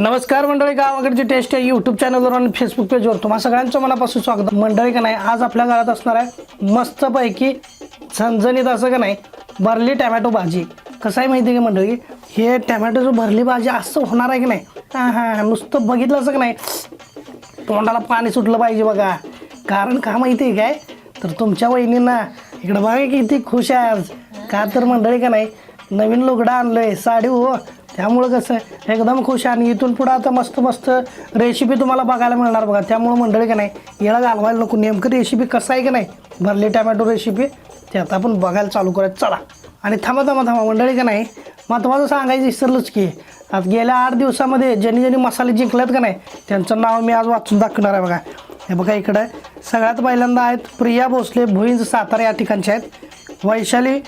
नमस्कार मंडळी गावाकडची टेस्ट आहे यूट्यूब चॅनलवर आणि फेसबुक पेजवर तुम्हाला सगळ्यांचं मनापासून स्वागत. मंडळी का नाही आज आपल्या घरात असणार आहे मस्तपैकी झणझणीत असं का नाही भरली टॅमॅटो भाजी. कसं आहे माहिती आहे का मंडळी? हे टॅमॅटोचं भरली भाजी असं होणार आहे की नाही? हां हां नुसतं बघितलं असं का नाही? तोंडाला पाणी सुटलं पाहिजे बघा. कारण का माहिती आहे काय? तर तुमच्या वहिनींना इकडं बघा किती खुश आहे आज. का तर मंडळी का नाही नवीन लुगडं आणलं आहे साडी हो त्यामुळं कसं आहे एकदम खुश आणि इथून पुढं आता मस्त मस्त रेसिपी तुम्हाला बघायला मिळणार बघा. त्यामुळं मंडळी का नाही येळा घालवायला नको. नेमकं रेसिपी कसं आहे की नाही भरली टॅमॅटो रेसिपी ते आता आपण बघायला चालू करायचं चला. आणि थांबा थांबा थांबा. मंडळी का नाही महत्त्वाचं सांगायचं विसरलंच की आज गेल्या आठ दिवसामध्ये ज्यांनी ज्यांनी मसाले जिंकलेत का नाही त्यांचं नाव मी आज वाचून दाखवणार आहे बघा. हे बघा इकडं. सगळ्यात पहिल्यांदा आहेत प्रिया भोसले भुईंज सातारा या ठिकाणचे आहेत. वैशाली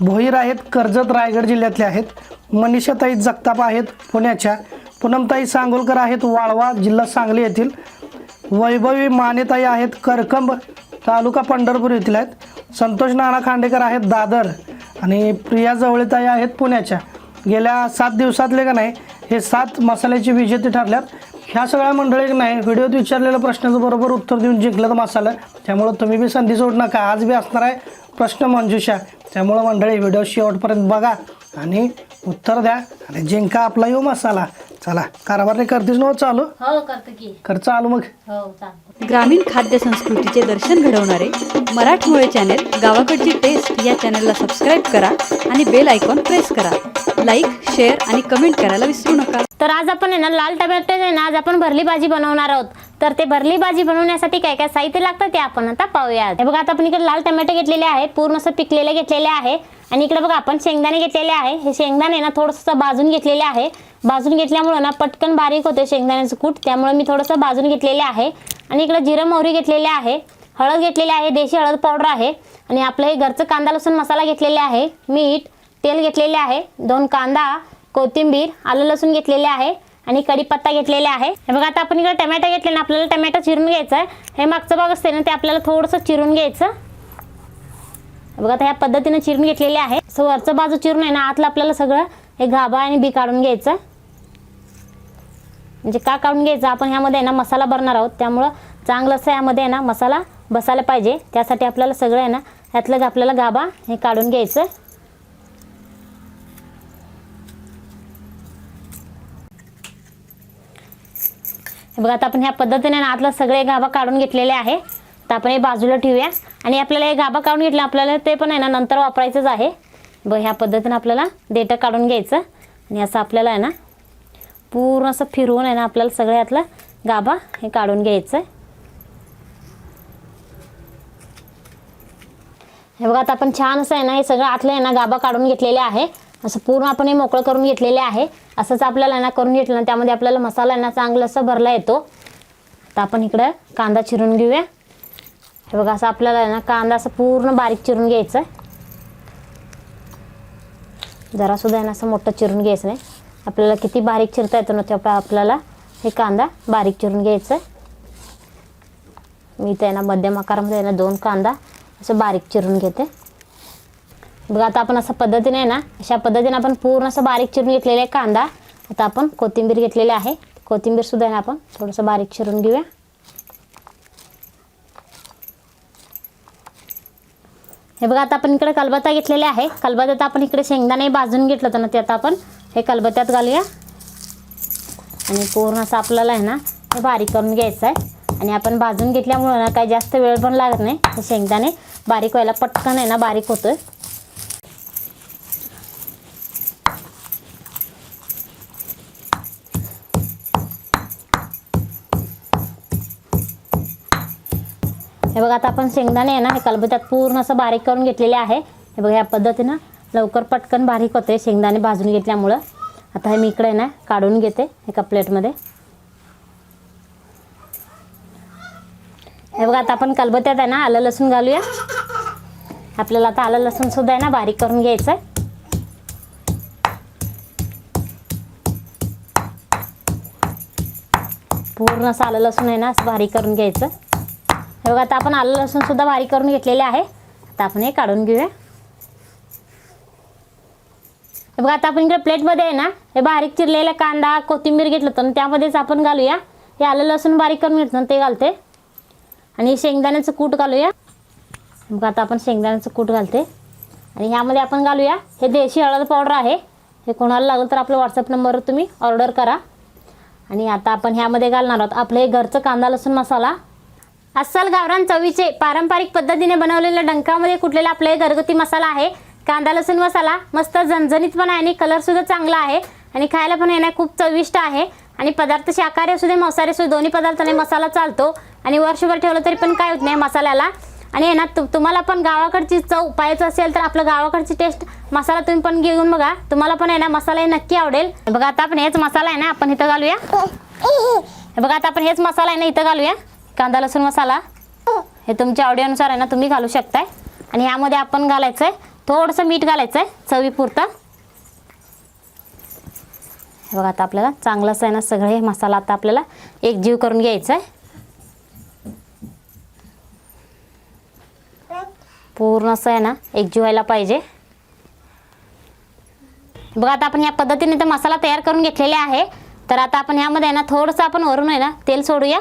भोईर आहेत कर्जत रायगड जिल्ह्यातले आहेत मनीषाताई जगताप आहेत पुण्याच्या पूनमताई सांगोलकर आहेत वाळवा जिल्हा सांगली येथील वैभवी मानेताई आहेत करकंब तालुका पंढरपूर येथील आहेत संतोष नाना खांडेकर आहेत दादर आणि प्रिया जवळेताई आहेत पुण्याच्या. गेल्या सात दिवसातले का नाही हे सात मसाल्याची विजेते ठरल्यात. ह्या सगळ्या मंडळी नाही व्हिडिओत विचारलेल्या प्रश्नाचं बरोबर उत्तर देऊन जिंकलं तर मसाला. त्यामुळं तुम्ही बी संधी सोड नका. आज बी असणार आहे प्रश्न मंजुषा. त्यामुळं मंडळी व्हिडिओ शेवटपर्यंत बघा आणि उत्तर द्या आणि जिंका आपला येऊ मसाला. चला कारभार नाही करतेच नव्हतं चालू? हो करतो की. कर चालू मग. हो चालतो ग्रामीण खाद्य संस्कृतीचे दर्शन घडवणारे मराठमोळे चॅनेल गावाकडची टेस्ट या चॅनेलला सबस्क्राईब करा आणि बेल आयकॉन प्रेस करा. लाईक शेअर आणि कमेंट करायला विसरू नका. तर आज आपण आहे ना लाल टमॅटो आहे ना आज आपण भरली भाजी बनवणार आहोत. तर ते भरली भाजी बनवण्यासाठी काय काय साहित्य लागतं ते आपण आता पाहूया हे बघा आता आपण इकडे लाल टमॅटो घेतलेले आहे पूर्ण असं पिकलेले घेतलेले आहे. आणि इकडे बघा आपण शेंगदाणे घेतलेले आहे. हे शेंगदाणे ना थोडंसं भाजून घेतलेले आहे. भाजून घेतल्यामुळं ना पटकन बारीक होते शेंगदाण्याचं कूट. त्यामुळे मी थोडंसं भाजून घेतलेले आहे. आणि इकडे जिरं मोहरी घेतलेले आहे. हळद घेतलेली आहे देशी हळद पावडर आहे. आणि आपलं हे घरचं कांदा लसूण मसाला घेतलेले आहे. मीठ तेल घेतलेले आहे. दोन कांदा कोथिंबीर आलं लसूण घेतलेले आहे आणि कढीपत्ता घेतलेला आहे. हे बघा आता आपण इकडे टमॅटो घेतले ना आपल्याला टमॅटो चिरून घ्यायचं आहे हे मागचं भाग असते ना ते आपल्याला थोडंसं चिरून घ्यायचं. बघा आता ह्या पद्धतीनं चिरून घेतलेले आहे. सो वरचं बाजू चिरून आहे ना आतलं आपल्याला सगळं हे गाभा आणि बी काढून घ्यायचं. म्हणजे का काढून घ्यायचं? आपण ह्यामध्ये आहे ना मसाला भरणार आहोत. त्यामुळं चांगलं असं यामध्ये आहे ना मसाला बसायला पाहिजे. त्यासाठी आपल्याला सगळं आहे ना ह्यातलं आपल्याला गाभा हे काढून घ्यायचं. बघा आता आपण ह्या पद्धतीने ना आतलं सगळे गाभा काढून घेतलेले आहे. तर आपण हे बाजूला ठेवूया. आणि आपल्याला हे गाभा काढून घेतलं आपल्याला ते पण आहे ना नंतर वापरायचंच आहे. बघ ह्या पद्धतीनं आपल्याला देठं काढून घ्यायचं. आणि असं आपल्याला आहे ना पूर्ण असं फिरवून आहे ना आपल्याला सगळ्यातलं गाभा हे काढून घ्यायचं हे बघा आता आपण छान असं आहे ना हे सगळं आतलं आहे ना गाभा काढून घेतलेले आहे. असं पूर्ण आपण हे मोकळं करून घेतलेले आहे. असंच आपल्याला ना करून घेतलं ना त्यामध्ये आपल्याला मसाला ना चांगलं असं भरला येतो. आता आपण इकडं कांदा चिरून घेऊया. हे बघा असं आपल्याला आहे ना कांदा असं पूर्ण बारीक चिरून घ्यायचं जरासुद्धा आहे ना असं मोठं चिरून घ्यायचं नाही. आपल्याला किती बारीक चिरता येतो ना तेव्हा आपल्याला हे कांदा बारीक चिरून घ्यायचं मी ते ना मध्यम आकारामध्ये ना दोन कांदा असं बारीक चिरून घेते. बघा आता आपण असं पद्धतीने ना अशा पद्धतीने आपण पूर्ण असं बारीक चिरून घेतलेले आहे कांदा. आता आपण कोथिंबीर घेतलेली आहे. कोथिंबीरसुद्धा आहे ना आपण थोडंसं बारीक चिरून घेऊया. हे बघा आता आपण इकडे कलबत्ता घेतलेले आहे. कलबत्त्यात आपण इकडे शेंगदाणे भाजून घेतलं होतं ना ते आता आपण हे कलबत्त्यात घालूया. आणि पूर्ण असं आपल्याला आहे ना हे बारीक करून घ्यायचं आहे. आणि आपण भाजून घेतल्यामुळं ना काही जास्त वेळ पण लागत नाही. हे शेंगदाणे बारीक व्हायला पटकन आहे ना बारीक होतोय. हे बघा आता आपण शेंगदाणे आहे ना हे कलबत्यात पूर्ण असं बारीक करून घेतलेले आहे. हे बघा या पद्धतीनं लवकर पटकन बारीक होते शेंगदाणे भाजून घेतल्यामुळं. आता हे मी इकडे आहे ना काढून घेते एका प्लेटमध्ये. हे बघा आता आपण कलबत्यात आहे ना आलं लसूण घालूया. आपल्याला आता आलं लसूण सुद्धा आहे ना बारीक करून घ्यायचं आहे पूर्ण असं आलं लसूण आहे ना असं बारीक करून घ्यायचं. हे बघा आता आपण आलं लसूण सुद्धा बारीक करून घेतलेले आहे. आता आपण हे काढून घेऊया. हे बघा आता आपण इकडे प्लेटमध्ये आहे ना हे बारीक चिरलेला कांदा कोथिंबीर घेतलं होतं त्यामध्येच आपण घालूया. हे आलं लसूण बारीक करून घेतलं ते घालते. आणि शेंगदाण्याचं कूट घालूया. बघा आता आपण शेंगदाण्याचं कूट घालते. आणि ह्यामध्ये आपण घालूया. हे देशी हळद पावडर आहे. हे कोणाला लागलं तर आपल्या व्हॉट्सअप नंबरवर तुम्ही ऑर्डर करा. आणि आता आपण ह्यामध्ये घालणार आहोत. आपलं हे घरचं कांदा लसूण मसाला. अस्सल गावरान चवीचे पारंपरिक पद्धतीने बनवलेल्या डंकामध्ये कुठलेला आपला घरगुती मसाला आहे? कांदा लसूण मसाला मस्त झणझणीत पण आहे आणि कलरसुद्धा चांगला आहे. आणि खायला पण येणं खूप चविष्ट आहे. आणि पदार्थ शाकाहारी असू दे मांसाहारी असू दे दोन्ही पदार्थाने मसाला चालतो. आणि वर्षभर ठेवलं तरी पण काय होत नाही मसाल्याला. आणि आहे ना तु तुम्हाला पण गावाकडची चव पाहायचं असेल तर आपलं गावाकडची टेस्ट मसाला तुम्ही पण घेऊन बघा. तुम्हाला पण आहे ना मसाला नक्की आवडेल. बघा आता आपण हेच मसाला आहे ना आपण इथं घालूया. बघा आता आपण हेच मसाला आहे ना इथं घालूया. कांदा लसूण मसाला हे तुमच्या आवडीनुसार आहे ना तुम्ही घालू शकताय. आणि ह्यामध्ये आपण घालायचं आहे थोडंसं मीठ घालायचं आहे चवीपुरतं. हे बघा आता आपल्याला चांगलंच आहे ना सगळे हे मसाला आता आपल्याला एक जीव करून घ्यायचा आहे पूर्ण असं आहे ना एकजीव व्हायला पाहिजे. बघा आता आपण या पद्धतीने तर मसाला तयार करून घेतलेले आहे. तर आता आपण ह्यामध्ये आहे ना थोडंसं आपण वरून आहे ना तेल सोडूया.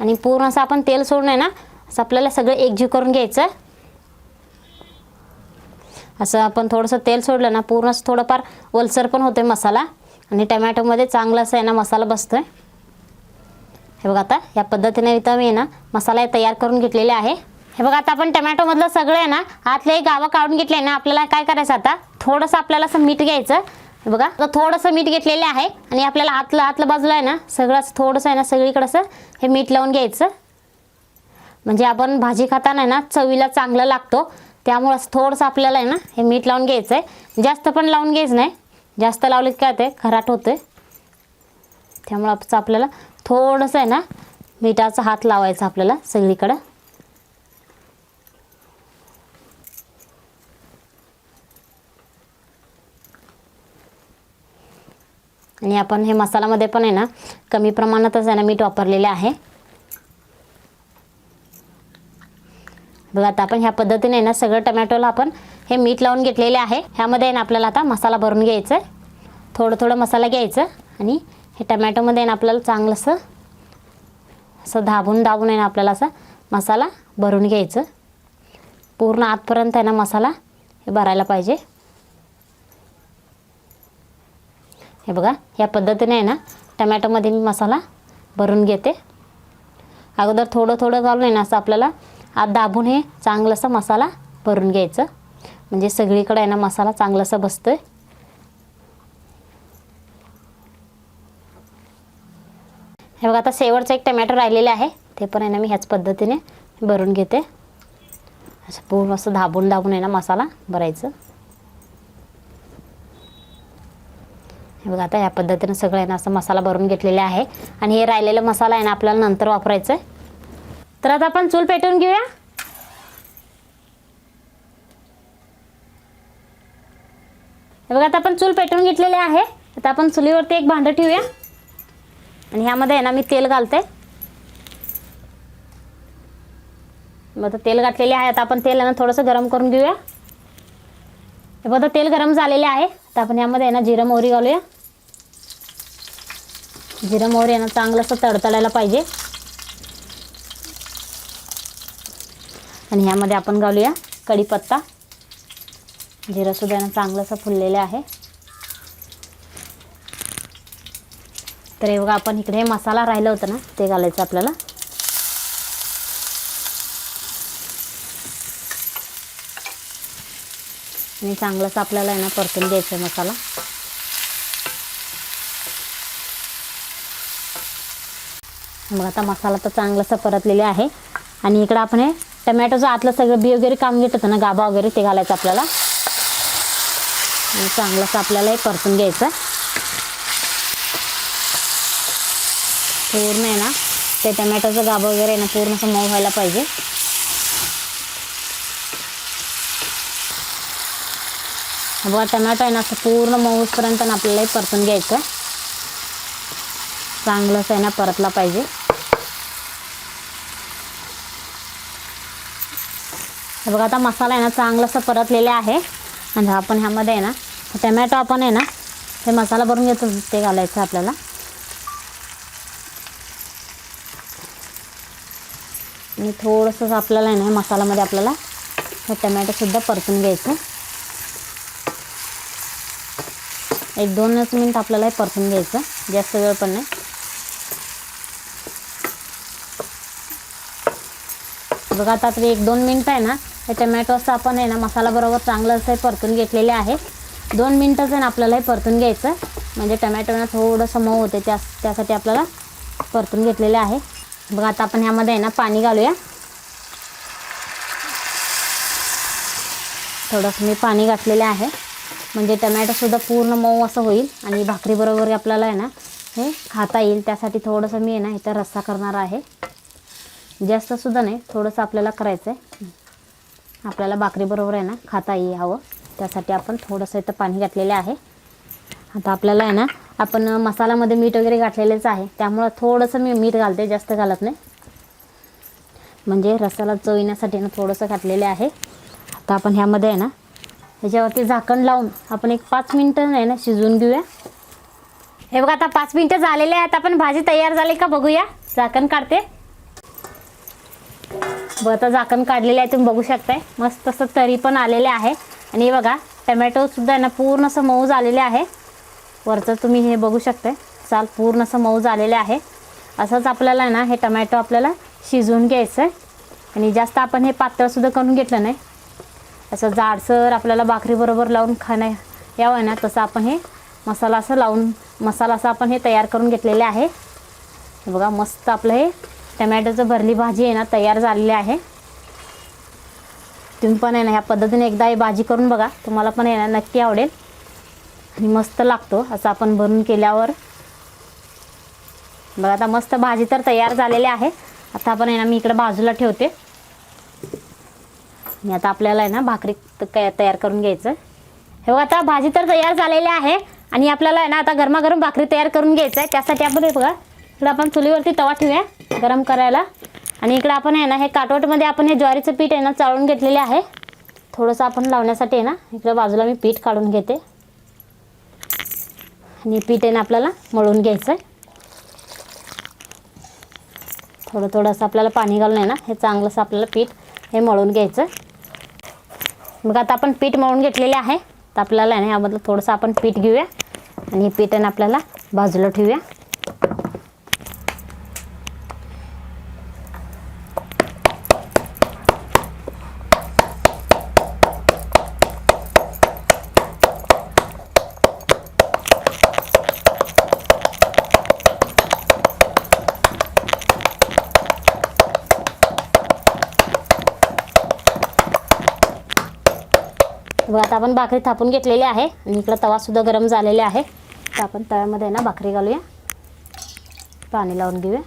आणि पूर्ण असं आपण तेल सोडून आहे ना असं आपल्याला सगळं एकजीव करून घ्यायचं. असं आपण थोडंसं तेल सोडलं ना पूर्ण असं थोडंफार ओलसर पण होतोय मसाला. आणि टमॅटोमध्ये चांगला असं आहे ना मसाला बसतो आहे हे बघा आता या पद्धतीने इथं मी ना मसाला तयार करून घेतलेले आहे. हे बघा आता आपण टमॅटोमधलं सगळं आहे ना आतले गावं काढून घेतले ना आपल्याला काय करायचं आता? थोडंसं आपल्याला असं मीठ घ्यायचं. बघा आता थोडंसं मीठ घेतलेलं आहे आणि आपल्याला आतलं आतलं बाजूला आहे ना सगळं असं थोडंसं आहे ना सगळीकडं असं हे मीठ लावून घ्यायचं. म्हणजे आपण भाजी खाताना आहे ना चवीला चांगलं लागतो. त्यामुळं असं थोडंसं आपल्याला आहे ना हे मीठ लावून घ्यायचं आहे जास्त पण लावून घ्यायचं नाही. जास्त लावलं की काय ते खराट होते त्यामुळं आपचं आपल्याला थोडंसं आहे ना मिठाचा हात लावायचा आपल्याला सगळीकडं. आणि आपण हे मसाल्यामध्ये पण आहे ना कमी प्रमाणातच आहे ना मीठ वापरलेले आहे. बघा आता आपण ह्या पद्धतीने आहे ना सगळं टमॅटोला आपण हे मीठ लावून घेतलेले आहे. ह्यामध्ये आहे ना आपल्याला आता मसाला भरून घ्यायचं आहे. थोडं थोडं मसाला घ्यायचं आणि हे टमॅटोमध्ये आहे ना आपल्याला चांगलंसं असं धाबून दाबून आहे ना आपल्याला असं मसाला भरून घ्यायचं. पूर्ण आतपर्यंत आहे ना मसाला हे भरायला पाहिजे. हे बघा या पद्धतीने आहे ना टमॅटोमध्ये मी मसाला भरून घेते. अगोदर थोडं थोडं घालून आहे ना असं आपल्याला आत दाबून हे चांगलंसं मसाला भरून घ्यायचं. म्हणजे सगळीकडे आहे ना मसाला चांगलासा बसतोय. हे बघा आता शेवटचं एक टमॅटो राहिलेले आहे. ते पण आहे ना मी ह्याच पद्धतीने भरून घेते. असं पूर्ण असं दाबून दाबून आहे ना मसाला भरायचं. हे बघा आता ह्या पद्धतीनं सगळं आहे ना असं मसाला भरून घेतलेला आहे. आणि हे राहिलेलं मसाला आहे ना आपल्याला नंतर वापरायचं आहे तर आता आपण चूल पेटवून घेऊया. हे बघा आता आपण चूल पेटवून घेतलेले आहे. आता आपण चुलीवरती एक भांडं ठेवूया. आणि ह्यामध्ये आहे ना मी तेल घालते. मग आता तेल घातलेले आहे आता आपण तेल आहे ना थोडंसं गरम करून घेऊया. हे बघा तेल गरम झालेले आहे. आता आपण यामध्ये आहे ना जिरं मोहरी घालूया. जिरं मोहरी आहे ना चांगलंसं तडतडायला पाहिजे. आणि ह्यामध्ये आपण घालूया कढीपत्ता. जिरंसुद्धा आहे ना चांगलं असं फुललेलं आहे. तर हे बघा आपण इकडे मसाला राहिलं होतं ना ते घालायचं आपल्याला. आणि चांगलंच आपल्याला आहे ना परतून द्यायचं मसाला. मग आता मसाला तर चांगलासा परतलेला आहे. आणि इकडं आपण हे टमॅटोचं आतलं सगळं बी वगैरे काम घेत होतं ना गाबा वगैरे ते घालायचं आपल्याला. आणि चांगलंसं आपल्याला हे परतून घ्यायचं पूर्ण आहे ना ते टमॅटोचं गाबा वगैरे आहे ना पूर्ण असं मऊ व्हायला पाहिजे. बघा टमॅटो आहे ना असं पूर्ण मऊसपर्यंत ना आपल्याला परतून घ्यायचं. चांगलंच आहे ना परतला पाहिजे. बघा आता मसाला आहे ना चांगलासा परतलेला आहे. आणि आपण ह्यामध्ये आहे ना टमॅटो आपण आहे ना हे मसाला भरून घेतो ते घालायचं आपल्याला. आणि थोडंसं आपल्याला आहे ना हे मसाल्यामध्ये आपल्याला हे टमॅटोसुद्धा परतून घ्यायचं. एक दोनच मिनिट आपल्याला हे परतून घ्यायचं. जास्त वेळ पण नाही. बघा आता तरी एक दोन मिनटं आहे ना. हे टमॅटो असं आपण आहे ना मसाला बरोबर चांगलं असं परतून घेतलेले आहे. दोन मिनटंच आहे ना आपल्याला हे परतून घ्यायचं. म्हणजे टमॅटोना थोडंसं मऊ होते त्या त्यासाठी आपल्याला परतून घेतलेले आहे. बघा आता आपण ह्यामध्ये आहे ना पाणी घालूया. थोडंसं मी पाणी घातलेलं आहे. म्हणजे टमॅटोसुद्धा पूर्ण मऊ असं होईल आणि भाकरीबरोबर आपल्याला आहे ना हे खाता येईल. त्यासाठी थोडंसं मी आहे ना इथं रस्सा करणार आहे. जास्तसुद्धा नाही थोडंसं आपल्याला करायचं आहे आपल्याला भाकरीबरोबर आहे ना खाता येईल हवं त्यासाठी आपण थोडंसं इथं पाणी घातलेलं आहे. आता आपल्याला आहे ना आपण मसाल्यामध्ये मीठ वगैरे घातलेलेच आहे. त्यामुळं थोडंसं मी मीठ घालते जास्त घालत नाही. म्हणजे रसाला चव येण्यासाठी ना थोडंसं घातलेलं आहे. आता आपण ह्यामध्ये आहे ना ह्याच्यावरती झाकण लावून आपण एक पाच मिनटं आहे ना शिजवून घेऊया. हे बघा आता पाच मिनटं झालेले आहेत. आपण भाजी तयार झाली का बघूया. झाकण काढते. बरं आता झाकण काढलेलं आहे तुम्ही बघू शकताय. मस्त असं तरी पण आलेले आहे. आणि हे बघा टमॅटोसुद्धा आहे ना पूर्ण असं मऊ झालेले आहे. वरचं तुम्ही हे बघू शकताय. चाल पूर्ण असं मऊ झालेले आहे. असंच आपल्याला आहे ना हे टमॅटो आपल्याला शिजवून घ्यायचं आहे आणि जास्त आपण हे पातळसुद्धा करून घेतलं नाही. असं जाडसर आपल्याला भाकरीबरोबर लावून खाणं यावं ना तसं आपण हे मसाला असं लावून मसाला असं आपण हे तयार करून घेतलेले आहे. हे बघा मस्त आपलं हे टमॅटोचं भरली भाजी आहे ना तयार झालेली आहे. तुम्ही पण आहे ना ह्या पद्धतीने एकदा ही भाजी करून बघा तुम्हाला पण आहे ना नक्की आवडेल. आणि मस्त लागतो असं आपण भरून केल्यावर. बघा आता मस्त भाजी तर तयार झालेली आहे. आता आपण आहे ना मी इकडं बाजूला ठेवते. आणि आता आपल्याला आहे ना भाकरी त- तयार करून घ्यायचं. हे आता भाजी तर तयार झालेली आहे आणि आपल्याला आहे ना आता गरमागरम भाकरी तयार करून घ्यायचं आहे त्यासाठी आपण हे बघा इकडं आपण चुलीवरती तवा ठेवूया गरम करायला. आणि इकडं आपण आहे ना हे काटवटमध्ये आपण हे ज्वारीचं पीठ आहे ना चाळून घेतलेले आहे. थोडंसं आपण लावण्यासाठी आहे ना इकडं बाजूला मी पीठ काढून घेते. आणि पीठ आहे ना आपल्याला मळून घ्यायचं आहे थोडं थोडंसं आपल्याला पाणी घालून आहे ना हे चांगलंसं आपल्याला पीठ हे मळून घ्यायचं मग आता आपण पीठ मळून घेतलेले आहे. तर आपल्याला यामधलं थोडंसं आपण पीठ घेऊया. आणि हे पीठ आपल्याला बाजूला ठेवूया. आपण भाकरी थापून घेतलेली आहे. आणि इकडं तवासुद्धा गरम झालेले आहे. तर आपण तव्यामध्ये ना भाकरी घालूया. पाणी लावून घेऊया.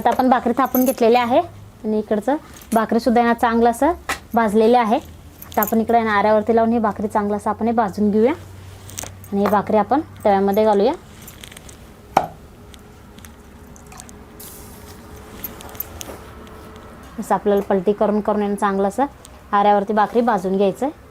आता आपण भाकरी थापून घेतलेले आहे. आणि इकडचं भाकरीसुद्धा ना चांगलं असं भाजलेलं आहे. आता आपण इकडे ना आऱ्यावरती लावून ही भाकरी चांगलं असं आपण हे भाजून घेऊया. आणि ही भाकरी आपण तव्यामध्ये घालूया. असं आपल्याला पलटी करून करून चांगलं असं आऱ्यावरती भाकरी भाजून घ्यायचं आहे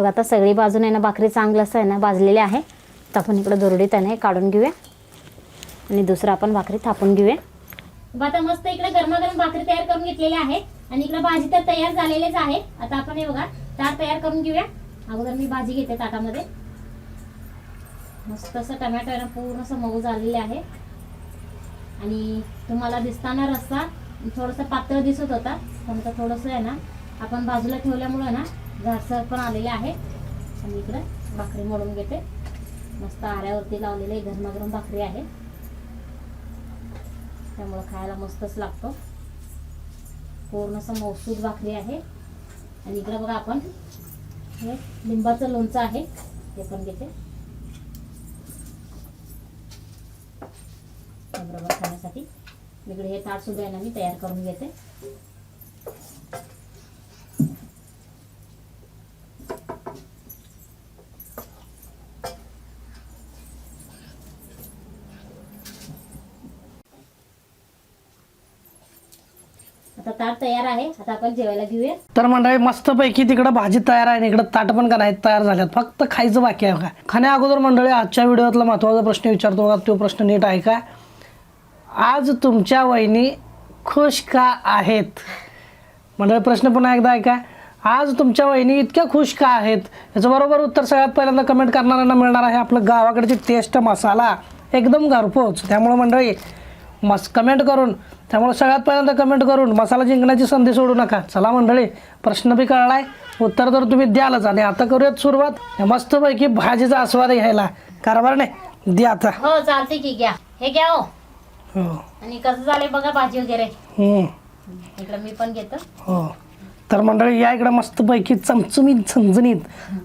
बघा आता सगळी बाजूने आहे ना भाकरी चांगलं असं आहे ना भाजलेली आहे. तर आपण इकडं दुरडीत आहे ना काढून घेऊया. आणि दुसरं आपण भाकरी थापून घेऊया. आता मस्त इकडे गरमागरम भाकरी तयार करून घेतलेली आहे आणि इकडे भाजी तर तयार झालेलीच आहे. आता आपण हे बघा ताट तयार करून घेऊया. अगोदर मी भाजी घेते ताटामध्ये. मस्त असं टमॅटो आहे ना पूर्ण असं मऊ झालेले आहे. आणि तुम्हाला दिसताना रस्सा थोडंसं पातळ दिसत होता. पण आता थोडंसं आहे ना आपण बाजूला ठेवल्यामुळं ना घासर पण आलेली आहे आणि इकडे भाकरी मोडून घेते. मस्त आऱ्यावरती लावलेले गरमागरम भाकरी आहे. त्यामुळं खायला मस्तच लागतो. पूर्ण असं मौसूद भाकरी आहे. आणि इकडे बघा आपण हे लिंबाचं लोणचं आहे. ते पण घेते. बरोबर खाण्यासाठी. इकडे हे ताट सुद्धा आहे ना मी तयार करून घेते आता ताट तयार आहे. आता आपण जेवायला घेऊया. तर मंडळी मस्तपैकी तिकडं भाजी तयार आहे इकडे इकडं ताट पण करायला तयार झाल्यात फक्त खायचं बाकी आहे का खाण्या अगोदर मंडळी आजच्या व्हिडिओतला महत्त्वाचा प्रश्न विचारतो बघा. तो प्रश्न नीट आहे का? आज तुमच्या वहिनी खुश का आहेत? मंडळी प्रश्न पुन्हा एकदा आहे का आज तुमच्या वहिनी इतक्या खुश का आहेत? याचं बरोबर उत्तर सगळ्यात पहिल्यांदा कमेंट करणाऱ्यांना मिळणार आहे आपलं गावाकडची टेस्ट मसाला. एकदम घरपोच. त्यामुळं मंडळी मस कमेंट करून त्यामुळे सगळ्यात पहिल्यांदा कमेंट करून मसाला जिंकण्याची संधी सोडू नका. चला मंडळी प्रश्न बी कळलाय. उत्तर तर तुम्ही द्यालच. आणि आता करूयात सुरुवात. मस्तपैकी भाजीचा आस्वाद घ्यायला. कारभार नाही? द्या आता. हो चालते की घ्या. हे घ्या हो. हो. आणि कसं झालंय बघा भाजी वगैरे. हम्म. इकडं मी पण घेतो. हो. तर मंडळी या इकडं मस्तपैकी चमचमीत झणझणीत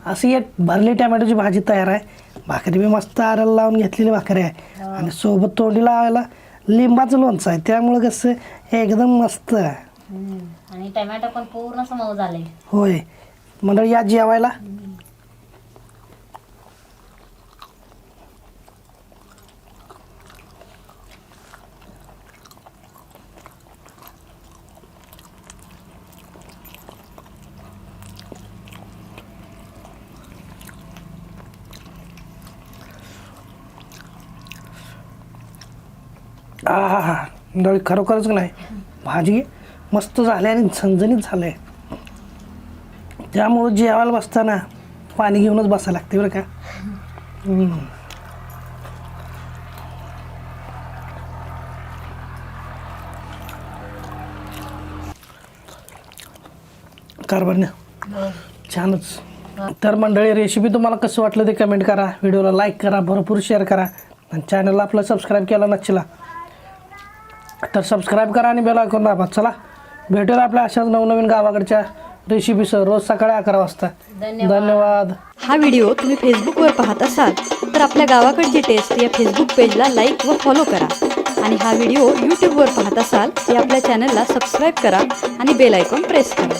अशी एक भरली टॅमॅटोची भाजी तयार आहे. भाकरी बी मस्त आराला लावून घेतलेली भाकरी आहे. आणि सोबत तोंडी लावायला लिंबाचं लोणचं आहे. त्यामुळं कसं एकदम मस्त आहे. आणि टमॅटो पण पूर्ण असं मऊ झालंय होय. मंडळी या जेवायला? हा हा हा मंडळी खरोखरच नाही. भाजी मस्त झाली आणि झणझणीत झालंय. त्यामुळं जेवायला बसताना पाणी घेऊनच बसायला लागते बरं का. कारभारण्या छानच. तर मंडळी रेसिपी तुम्हाला कसं वाटलं ते कमेंट करा. व्हिडिओला लाईक करा भरपूर शेअर करा. आणि चॅनलला आपलं सबस्क्राईब केलं नक्षला तर सबस्क्राईब करा आणि बेल ऐकून दाबा. चला भेटूया आपल्या अशाच नवनवीन गावाकडच्या रेसिपीसह रोज सकाळी अकरा वाजता. धन्यवाद. धन्यवाद. हा व्हिडिओ तुम्ही फेसबुकवर पाहत असाल तर आपल्या गावाकडची टेस्ट या फेसबुक पेजला लाईक व फॉलो करा. आणि हा व्हिडिओ यूट्यूबवर पाहत असाल तर आपल्या चॅनलला सबस्क्राईब करा आणि बेल आयकॉन प्रेस करा.